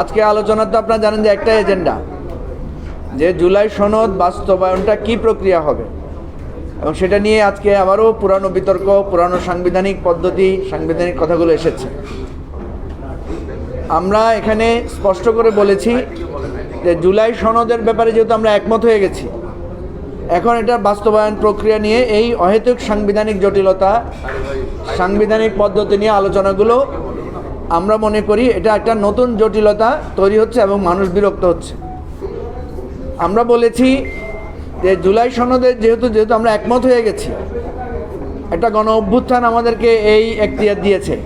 আজকে আলোচনা তো আপনারা জানেন যে একটা এজেন্ডা, যে জুলাই সনদ বাস্তবায়নটা কি প্রক্রিয়া হবে? এবং সেটা নিয়ে আজকে আবারও পুরানো বিতর্ক, পুরানো সাংবিধানিক পদ্ধতি, সাংবিধানিক কথাগুলো এসেছে। আমরা এখানে স্পষ্ট করে বলেছি যে জুলাই সনদের ব্যাপারে যেহেতু আমরা একমত হয়ে গেছি, এখন এটা বাস্তবায়ন প্রক্রিয়া নিয়ে এই অহেতুক সাংবিধানিক জটিলতা, সাংবিধানিক পদ্ধতি নিয়ে আলোচনাগুলো আমরা মনে করি এটা একটা নতুন জটিলতা তৈরি হচ্ছে এবং মানুষ বিরক্ত হচ্ছে। আমরা বলেছি যে জুলাই সনদে যেহেতু যেহেতু আমরা একমত হয়ে গেছি, একটা গণ অভ্যুত্থান আমাদেরকে এই এখতিয়ার দিয়েছে।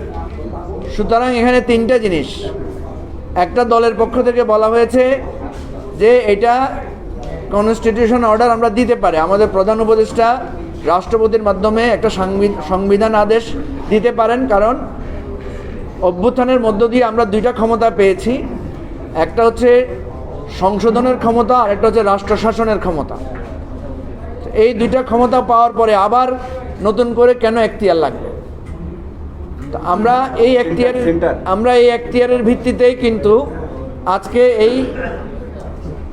সুতরাং এখানে তিনটা জিনিস। একটা দলের পক্ষ থেকে বলা হয়েছে যে এটা কনস্টিটিউশন অর্ডার আমরা দিতে পারে। আমাদের প্রধান উপদেষ্টা রাষ্ট্রপতির মাধ্যমে একটা সাংবি- সংবিধান আদেশ দিতে পারেন, কারণ অভ্যুত্থানের মধ্য দিয়ে আমরা দুইটা ক্ষমতা পেয়েছি। একটা হচ্ছে সংশোধনের ক্ষমতা আর একটা হচ্ছে রাষ্ট্র শাসনের ক্ষমতা। এই দুইটা ক্ষমতা পাওয়ার পরে আবার নতুন করে কেন এখতিয়ার লাগবে? তো আমরা এই এখতিয়ার আমরা এই এখতিয়ারের ভিত্তিতেই কিন্তু আজকে এই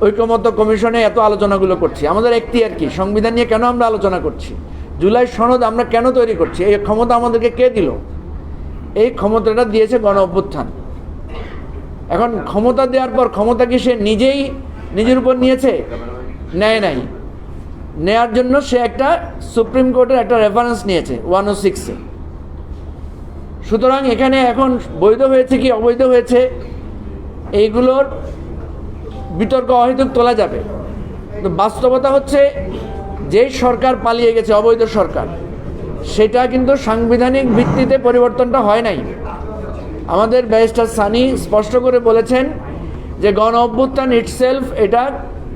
ঐকমত্য কমিশনে এত আলোচনাগুলো করছি। আমাদের এখতিয়ার কি? সংবিধান নিয়ে কেন আমরা আলোচনা করছি? জুলাই সনদ আমরা কেন তৈরি করছি? এই ক্ষমতা আমাদেরকে কে দিল? এই ক্ষমতাটা দিয়েছে গণ অভ্যুত্থান। এখন ক্ষমতা দেওয়ার পর ক্ষমতা কি সে নিজেই নিজের উপর নিয়েছে? নেয় নাই। নেয়ার জন্য সে একটা সুপ্রিম কোর্টের একটা রেফারেন্স নিয়েছে ওয়ান ও সিক্সে সুতরাং এখানে এখন বৈধ হয়েছে কি অবৈধ হয়েছে, এইগুলোর বিতর্ক অহেতুক তোলা যাবে। বাস্তবতা হচ্ছে, যেই সরকার পালিয়ে গেছে, অবৈধ সরকার সেটা কিন্তু সাংবিধানিক ভিত্তিতে পরিবর্তনটা হয় নাই। আমাদের ব্যারিস্টার সানি স্পষ্ট করে বলেছেন যে গণ অভ্যুত্থান ইটসেলফ এটা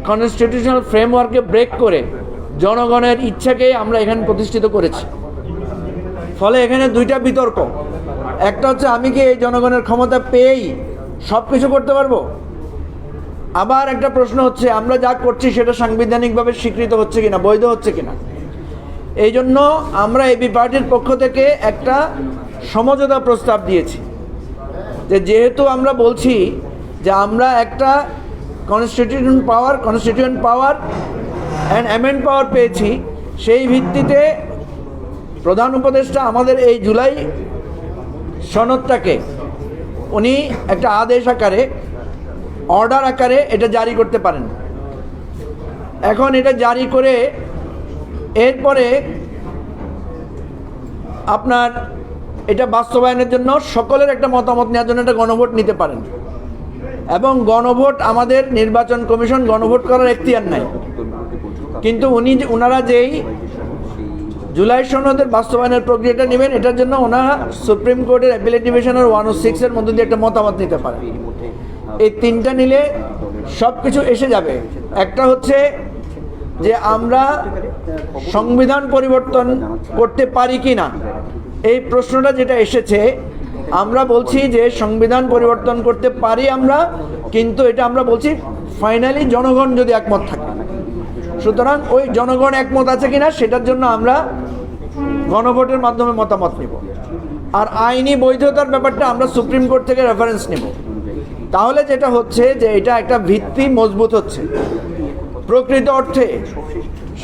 কনস্টিটিউশনাল ফ্রেমওয়ার্কে ব্রেক করে জনগণের ইচ্ছাকে আমরা এখানে প্রতিষ্ঠিত করেছি। ফলে এখানে দুইটা বিতর্ক। একটা হচ্ছে আমি কি এই জনগণের ক্ষমতা পেয়েই সব কিছু করতে পারব? আবার একটা প্রশ্ন হচ্ছে, আমরা যা করছি সেটা সাংবিধানিকভাবে স্বীকৃত হচ্ছে কিনা, বৈধ হচ্ছে কিনা? এই জন্য আমরা এবি পার্টির পক্ষ থেকে একটা সমঝোতা প্রস্তাব দিয়েছি যে যেহেতু আমরা বলছি যে আমরা একটা constitution power constitution power and amend power পেয়েছি, সেই ভিত্তিতে প্রধান উপদেষ্টা আমাদের এই জুলাই সনদটাকে উনি একটা আদেশ আকারে অর্ডার আকারে এটা জারি করতে পারেন। এখন এটা জারি করে এরপরে আপনার এটা বাস্তবায়নের জন্য সকলের একটা মতামত নেওয়ার জন্য একটা গণভোট নিতে পারেন। এবং গণভোট আমাদের নির্বাচন কমিশন গণভোট করার এখতিয়ার নাই। কিন্তু উনি যে- ওনারা যেই জুলাই সনদের বাস্তবায়নের প্রক্রিয়াটা নেবেন, এটার জন্য ওনারা সুপ্রিম কোর্টের অ্যাপিলেট ডিভিশনের ওয়ান ও সিক্সের মধ্যে দিয়ে একটা মতামত নিতে পারেন। এই তিনটা নিলে সব কিছু এসে যাবে। একটা হচ্ছে যে আমরা সংবিধান পরিবর্তন করতে পারি কি না এই প্রশ্নটা যেটা এসেছে, আমরা বলছি যে সংবিধান পরিবর্তন করতে পারি আমরা, কিন্তু এটা আমরা বলছি ফাইনালি জনগণ যদি একমত থাকে। সুতরাং ওই জনগণ একমত আছে কিনা সেটার জন্য আমরা গণভোটের মাধ্যমে মতামত নেব। আর আইনি বৈধতার ব্যাপারটা আমরা সুপ্রিম কোর্ট থেকে রেফারেন্স নেব। তাহলে যেটা হচ্ছে যে এটা একটা ভিত্তি মজবুত হচ্ছে। প্রকৃত অর্থে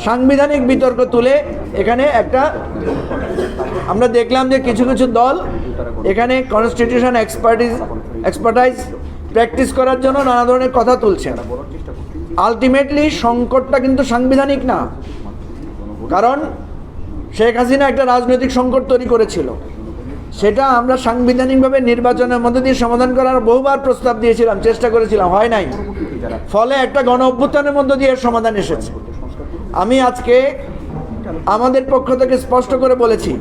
সাংবিধানিক বিতর্ক তুলে এখানে একটা, আমরা দেখলাম যে কিছু কিছু দল এখানে কনস্টিটিউশন এক্সপার্টিস এক্সপার্টাইজ প্র্যাকটিস করার জন্য নানা ধরনের কথা তুলছেন আলটিমেটলি সংকটটা কিন্তু সাংবিধানিক না। কারণ শেখ হাসিনা একটা রাজনৈতিক সংকট তৈরি করেছিল। সেটা আমরা সাংবিধানিকভাবে নির্বাচনের মধ্যে দিয়ে সমাধান করার বহুবার প্রস্তাব দিয়েছিলাম, চেষ্টা করেছিলাম, হয় নাই? ফলে একটা গণ অভ্যুত্থানের মধ্য দিয়ে সমাধান এসেছে। আমি আজকে আমাদের পক্ষ থেকে স্পষ্ট করে বলেছি,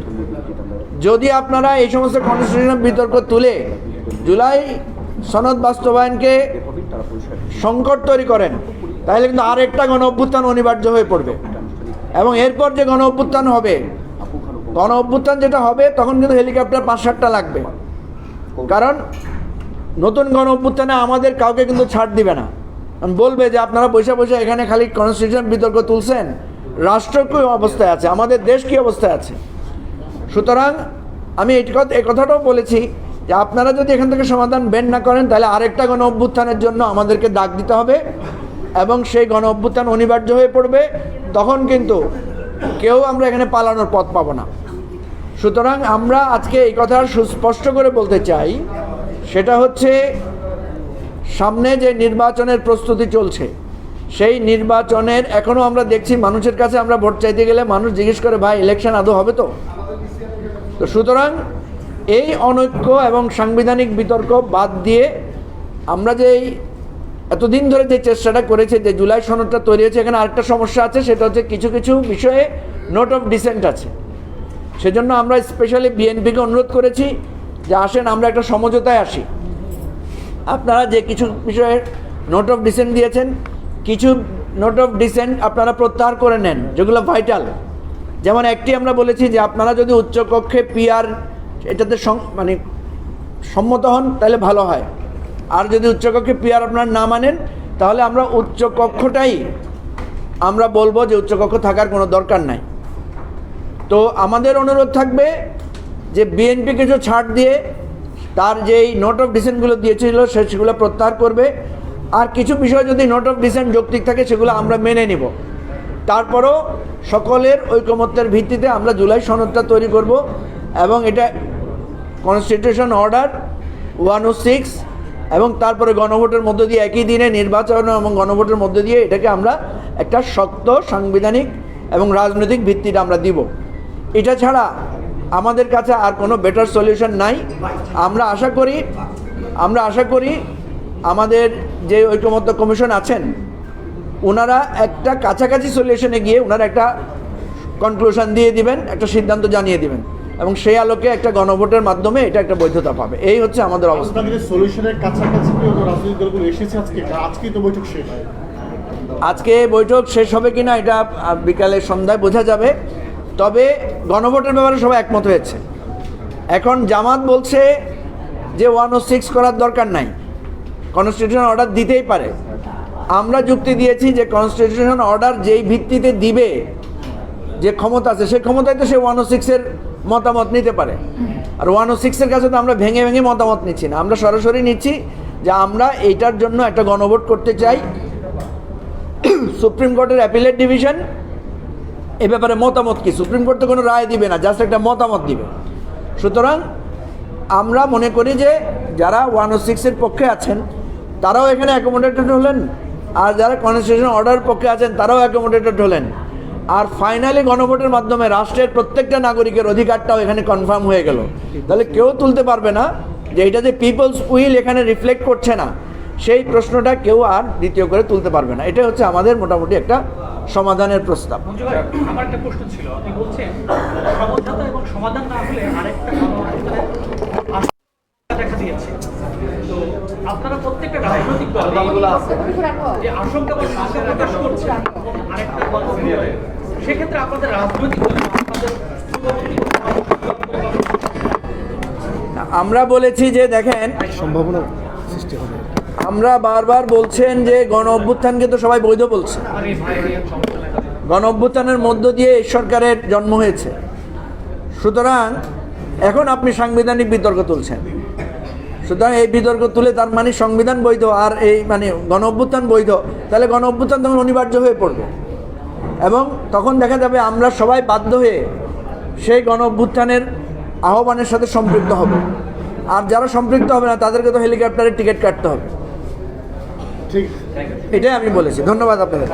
যদি আপনারা এই সমস্ত কনস্টিটিউশন বিতর্ক তুলে জুলাই সনদ বাস্তবায়নকে সংকট তৈরি করেন, তাহলে কিন্তু আর একটা গণ অভ্যুত্থান অনিবার্য হয়ে পড়বে। এবং এরপর যে গণ অভ্যুত্থান হবে গণ অভ্যুত্থান যেটা হবে, তখন কিন্তু হেলিকপ্টার পাঁচ সাতটা লাগবে। কারণ নতুন গণ অভ্যুত্থানে আমাদের কাউকে কিন্তু ছাড় দিবে না। বলবে যে, আপনারা বসে বসে এখানে খালি কনস্টিটিউশন বিতর্ক তুলছেন। রাষ্ট্র কী অবস্থায় আছে? আমাদের দেশ কী অবস্থায় আছে? সুতরাং আমি এই কথা, এই কথাটাও বলেছি যে, আপনারা যদি এখান থেকে সমাধান বের না করেন, তাহলে আরেকটা গণ অভ্যুত্থানের জন্য আমাদেরকে ডাক দিতে হবে এবং সেই গণ অভ্যুত্থান অনিবার্য হয়ে পড়বে। তখন কিন্তু কেউ আমরা এখানে পালানোর পথ পাবো না। সুতরাং আমরা আজকে এই কথা সুস্পষ্ট করে বলতে চাই, সেটা হচ্ছে সামনে যে নির্বাচনের প্রস্তুতি চলছে, সেই নির্বাচনের এখনও আমরা দেখছি মানুষের কাছে আমরা ভোট চাইতে গেলে মানুষ জিজ্ঞেস করে, ভাই ইলেকশন আদৌ হবে তো? তো সুতরাং এই অনৈক্য এবং সাংবিধানিক বিতর্ক বাদ দিয়ে আমরা যে এই এতদিন ধরে যে চেষ্টাটা করেছে, যে জুলাই সনদটা তৈরি হয়েছে, এখানে আরেকটা সমস্যা আছে, সেটা হচ্ছে কিছু কিছু বিষয়ে নোট অফ ডিসেন্ট আছে। সেজন্য আমরা স্পেশালি বিএনপিকে অনুরোধ করেছি যে আসেন, আমরা একটা সমঝোতায় আসি। আপনারা যে কিছু বিষয়ে নোট অফ ডিসেন্ট দিয়েছেন, কিছু নোট অফ ডিসেন্ট আপনারা প্রত্যাহার করে নেন, যেগুলো ভাইটাল যেমন একটি আমরা বলেছি যে আপনারা যদি উচ্চকক্ষে পিআর এটাতে মানে সম্মত হন, তাহলে ভালো হয়। আর যদি উচ্চকক্ষে পিয়ার আপনার না মানেন, তাহলে আমরা উচ্চকক্ষটাই আমরা বলব যে উচ্চকক্ষ থাকার কোনো দরকার নাই। তো আমাদের অনুরোধ থাকবে যে বিএনপি কিছু ছাড় দিয়ে তার যেই নোট অফ ডিসেন্টগুলো দিয়েছিল, সেগুলো প্রত্যাহার করবে। আর কিছু বিষয় যদি নোট অফ ডিসেন্ট যৌক্তিক থাকে, সেগুলো আমরা মেনে নিব। তারপরও সকলের ঐকমত্যের ভিত্তিতে আমরা জুলাই সনদটা তৈরি করব এবং এটা constitution order one o six এবং তারপরে গণভোটের মধ্য দিয়ে একই দিনে নির্বাচন এবং গণভোটের মধ্য দিয়ে এটাকে আমরা একটা শক্ত সাংবিধানিক এবং রাজনৈতিক ভিত্তিটা আমরা দিব। এটা ছাড়া আমাদের কাছে আর কোনো বেটার সলিউশন নাই। আমরা আশা করি, আমরা আশা করি আমাদের যে ঐকমত্য কমিশন আছেন ওনারা একটা কাছাকাছি সলিউশনে গিয়ে ওনারা একটা কনক্লুশন দিয়ে দিবেন, একটা সিদ্ধান্ত জানিয়ে দিবেন। এবং সেই আলোকে একটা গণভোটের মাধ্যমে এটা একটা বৈধতা পাবে। এই হচ্ছে আমাদের অবস্থা। সলিউশনের কাছাকাছি রাজনৈতিক দলগুলো এসেছে আজকে? না আজকেই তো বৈঠক শেষ। আজকে বৈঠক শেষ হবে কিনা এটা বিকালে সন্ধ্যায় বোঝা যাবে। তবে গণভোটের ব্যাপারে সবাই একমত হয়েছে। এখন জামাত বলছে যে ওয়ান ও সিক্স করার দরকার নাই। কনস্টিটিউশন অর্ডার দিতেই পারে। আমরা যুক্তি দিয়েছি যে কনস্টিটিউশন অর্ডার যেই ভিত্তিতে দিবে যে ক্ষমতা আছে সেই ক্ষমতায় তো সে ওয়ান ও সিক্সের মতামত নিতে পারে। আর ওয়ান ও সিক্সের কাছে তো আমরা ভেঙে ভেঙে মতামত নিচ্ছি না। আমরা সরাসরি নিচ্ছি যে আমরা এইটার জন্য একটা গণভোট করতে চাই। সুপ্রিম কোর্টের অ্যাপিলেট ডিভিশন এ ব্যাপারে মতামত কি? সুপ্রিম কোর্ট তো কোনো রায় দিবে না জাস্ট একটা মতামত দিবে। সুতরাং আমরা মনে করি যে যারা ওয়ান ও সিক্সের পক্ষে আছেন, তারাও এখানে অ্যাকোমোডেটেড হলেন। আর যারা কনস্টিটিউশন অর্ডার পক্ষে আছেন, তারাও অ্যাকোমোডেটেড হলেন। আর ফাইনালি গণভোটের মাধ্যমে রাষ্ট্রের প্রত্যেকটা নাগরিকের অধিকারটাও এখানে কনফার্ম হয়ে গেল। তাহলে কেউ তুলতে পারবে না যে এটা যে পিপলস উইল এখানে রিফ্লেক্ট করছে না, সেই প্রশ্নটা কেউ আর দ্বিতীয় করে তুলতে পারবে না। এটা হচ্ছে আমাদের মোটামুটি একটা সমাধানের প্রস্তাব। আমার একটা প্রশ্ন ছিল। আপনি বলছেন সমাধান না হলে আরেকটা আপনারা প্রত্যেকটা রাজনৈতিক দল যে আশঙ্কা বা প্রকাশ করছে আরেকটা সেক্ষেত্রে আপনাদের রাজনৈতিক দল আপনাদের আমরা বলেছি যে দেখেন সম্ভাবনা সৃষ্টি হবে আমরা বারবার বলছেন যে গণ অভ্যুত্থানকে তো সবাই বৈধ বলছে গণ অভ্যুত্থানের মধ্য দিয়ে এই সরকারের জন্ম হয়েছে সুতরাং এখন আপনি সাংবিধানিক বিতর্ক তুলছেন সুতরাং এই বিতর্ক তুলে তার মানে সংবিধান বৈধ আর এই মানে গণ অভ্যুত্থান বৈধ। তাহলে গণ অভ্যুত্থান তখন অনিবার্য হয়ে পড়বে। এবং তখন দেখা যাবে আমরা সবাই বাধ্য হয়ে সেই গণ অভ্যুত্থানের আহ্বানের সাথে সম্পৃক্ত হব। আর যারা সম্পৃক্ত হবে না তাদেরকে তো হেলিকপ্টারের টিকিট কাটতে হবে। ঠিক। এটাই আমি বলেছি। ধন্যবাদ আপনাদের।